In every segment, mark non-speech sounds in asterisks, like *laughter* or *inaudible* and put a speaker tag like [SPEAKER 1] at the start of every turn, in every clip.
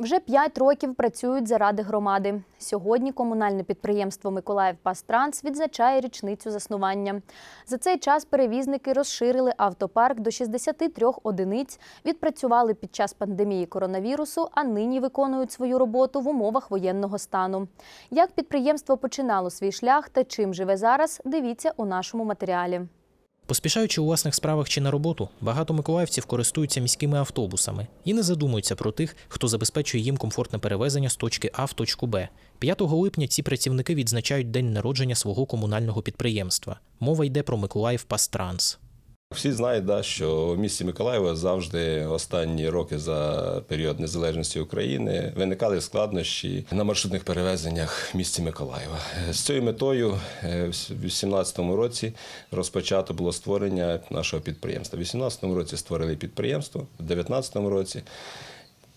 [SPEAKER 1] Вже п'ять років працюють заради громади. Сьогодні комунальне підприємство Миколаїв Пастранс відзначає річницю заснування. За цей час перевізники розширили автопарк до 63 одиниць, відпрацювали під час пандемії коронавірусу, а нині виконують свою роботу в умовах воєнного стану. Як підприємство починало свій шлях та чим живе зараз, дивіться у нашому матеріалі.
[SPEAKER 2] Поспішаючи у власних справах чи на роботу, багато миколаївців користуються міськими автобусами і не задумуються про тих, хто забезпечує їм комфортне перевезення з точки А в точку Б. 5 липня ці працівники відзначають день народження свого комунального підприємства. Мова йде про Миколаїв Пастранс.
[SPEAKER 3] Всі знають, да, що в місті Миколаєва завжди останні роки за період незалежності України виникали складнощі на маршрутних перевезеннях в місті Миколаєва. З цією метою е, в 2018 році розпочато було створення нашого підприємства. У 2018 році створили підприємство, в 2019 році.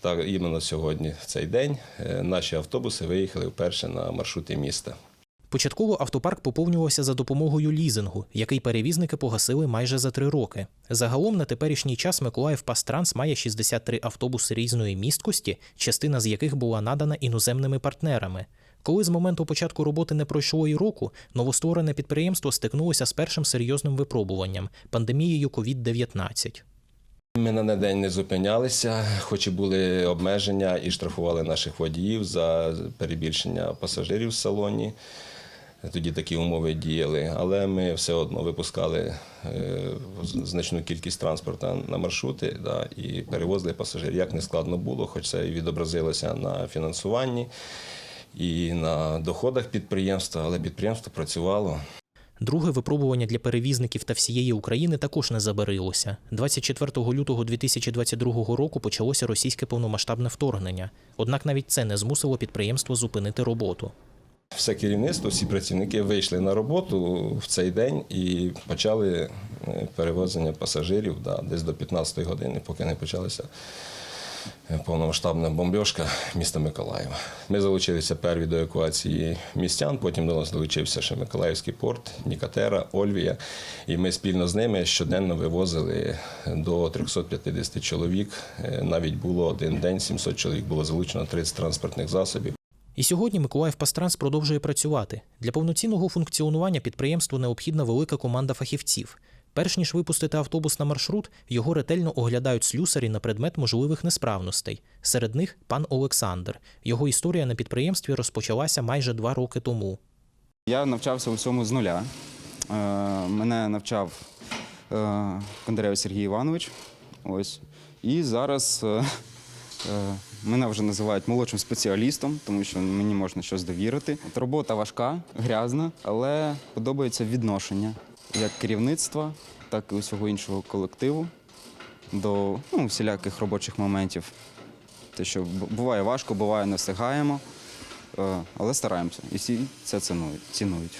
[SPEAKER 3] Так, іменно сьогодні, в цей день, е, наші автобуси виїхали вперше на маршрути міста.
[SPEAKER 2] Початково автопарк поповнювався за допомогою лізингу, який перевізники погасили майже за три роки. Загалом на теперішній час Миколаїв Пастранс має 63 автобуси різної місткості, частина з яких була надана іноземними партнерами. Коли з моменту початку роботи не пройшло і року, новостворене підприємство стикнулося з першим серйозним випробуванням пандемією COVID-19.
[SPEAKER 3] Ми на день не зупинялися, хоч і були обмеження і штрафували наших водіїв за перебільшення пасажирів в салоні. Тоді такі умови діяли, але ми все одно випускали е, значну кількість транспорту на маршрути да, і перевозили пасажирів. Як не складно було, хоч це і відобразилося на фінансуванні і на доходах підприємства, але підприємство працювало.
[SPEAKER 2] Друге випробування для перевізників та всієї України також не забарилося. 24 лютого 2022 року почалося російське повномасштабне вторгнення. Однак навіть це не змусило підприємство зупинити роботу.
[SPEAKER 3] Все керівництво, всі працівники вийшли на роботу в цей день і почали е, перевозення пасажирів да, десь до 15-ї години, поки не почалася е, повномасштабна бомбьошка міста Миколаєва. Ми залучилися перві до евакуації містян, потім до нас долучився ще Миколаївський порт, Нікатера, Ольвія. І ми спільно з ними щоденно вивозили до 350 чоловік. Е, Навіть було один день, 700 чоловік було залучено 30 транспортних засобів.
[SPEAKER 2] І сьогодні Миколаїв Пастранс продовжує працювати. Для повноцінного функціонування підприємству необхідна велика команда фахівців. Перш ніж випустити автобус на маршрут, його ретельно оглядають слюсарі на предмет можливих несправностей. Серед них пан Олександр. Його історія на підприємстві розпочалася майже два роки тому.
[SPEAKER 4] Я навчався у всьому з нуля. Е, Мене навчав е, Сергій Іванович. Ось. І зараз е, мене вже називають молодшим спеціалістом, тому що мені можна щось довірити. От робота важка, грязна, але подобається відношення як керівництва, так і усього іншого колективу до ну, всіляких робочих моментів. Те, що буває важко, буває не встигаємо, е, але стараємося. І всі це цінують.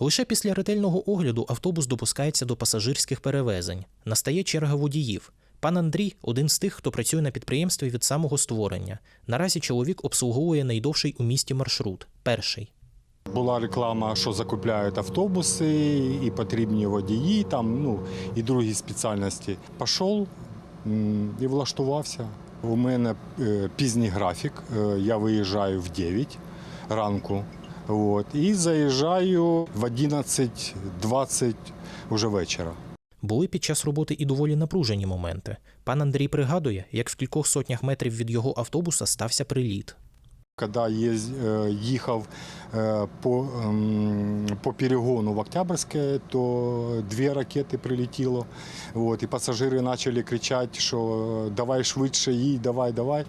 [SPEAKER 2] Лише після ретельного огляду автобус допускається до пасажирських перевезень. Настає черга водіїв. Пан Андрій один з тих, хто працює на підприємстві від самого створення. Наразі чоловік обслуговує найдовший у місті маршрут перший.
[SPEAKER 5] Була реклама, що закупляють автобуси і потрібні водії, там, ну, і другі спеціальності. Пішов і влаштувався. У мене е, пізній графік. Е, Я виїжджаю в 9 ранку. От, і заїжджаю в 11.20 вже вечора.
[SPEAKER 2] Були під час роботи і доволі напружені моменти. Пан Андрій пригадує, як в кількох сотнях метрів від його автобуса стався приліт.
[SPEAKER 5] Когда ез- э, ехал э, по, м, по перегону в Октябрьское, то две ракети прилетіло. Вот, і пасажири почали кричати, що давай швидше їдь, давай, давай.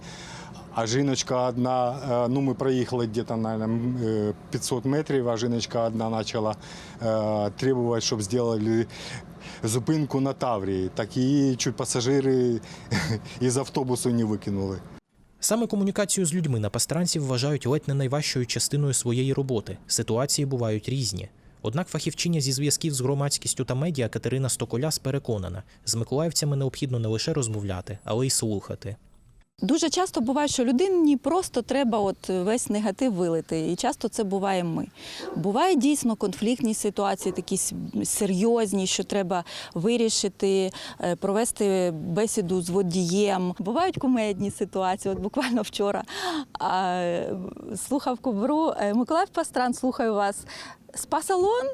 [SPEAKER 5] А жіночка одна, е, ну ми проїхали десь, наверное, 500 метрів, а жіночка одна почала е, требувати, щоб зробили зупинку на Таврії. Так її чуть пасажири *laughs* із автобусу не викинули.
[SPEAKER 2] Саме комунікацію з людьми на пастранці вважають ледь не найважчою частиною своєї роботи. Ситуації бувають різні. Однак фахівчиня зі зв'язків з громадськістю та медіа Катерина Стоколяс переконана, з миколаївцями необхідно не лише розмовляти, але й слухати.
[SPEAKER 6] Дуже часто буває, що людині просто треба от весь негатив вилити. І часто це буває ми. Буває дійсно конфліктні ситуації, такі серйозні, що треба вирішити, е, провести бесіду з водієм. Бувають кумедні ситуації. От буквально вчора а, слухав кубру е, Миколаїв Пастран, слухаю вас. Спа-салон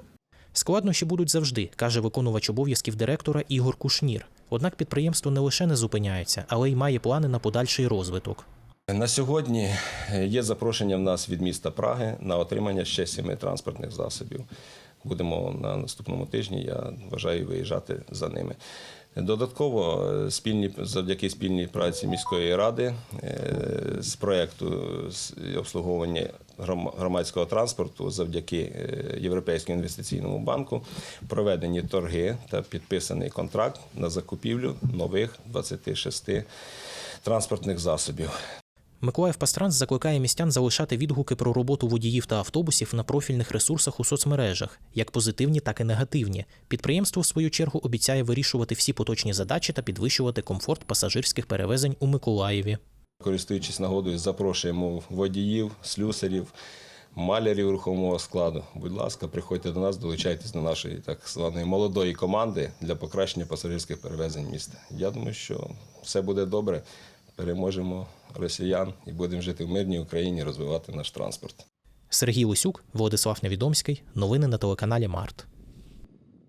[SPEAKER 2] Складнощі будуть завжди, каже виконувач обов'язків директора Ігор Кушнір. Однак підприємство не лише не зупиняється, але й має плани на подальший розвиток.
[SPEAKER 3] На сьогодні є запрошення в нас від міста Праги на отримання ще сіми транспортних засобів. Будемо на наступному тижні, я вважаю, виїжджати за ними. Додатково, е, спільні, завдяки спільній праці міської ради е, з проєкту обслуговування гром- громадського транспорту завдяки е, Європейському інвестиційному банку проведені торги та підписаний контракт на закупівлю нових 26 транспортних засобів.
[SPEAKER 2] Миколаїв Пастранс закликає містян залишати відгуки про роботу водіїв та автобусів на профільних ресурсах у соцмережах, як позитивні, так і негативні. Підприємство, в свою чергу, обіцяє вирішувати всі поточні задачі та підвищувати комфорт пасажирських перевезень у Миколаєві.
[SPEAKER 3] Користуючись нагодою, запрошуємо водіїв, слюсарів, малярів рухомого складу. Будь ласка, приходьте до нас, долучайтесь до нашої так званої молодої команди для покращення пасажирських перевезень міста. Я думаю, що все буде добре. Переможемо росіян і будемо жити в мирній Україні, розвивати наш транспорт.
[SPEAKER 2] Сергій Лисюк, Владислав Невідомський. Новини на телеканалі Март.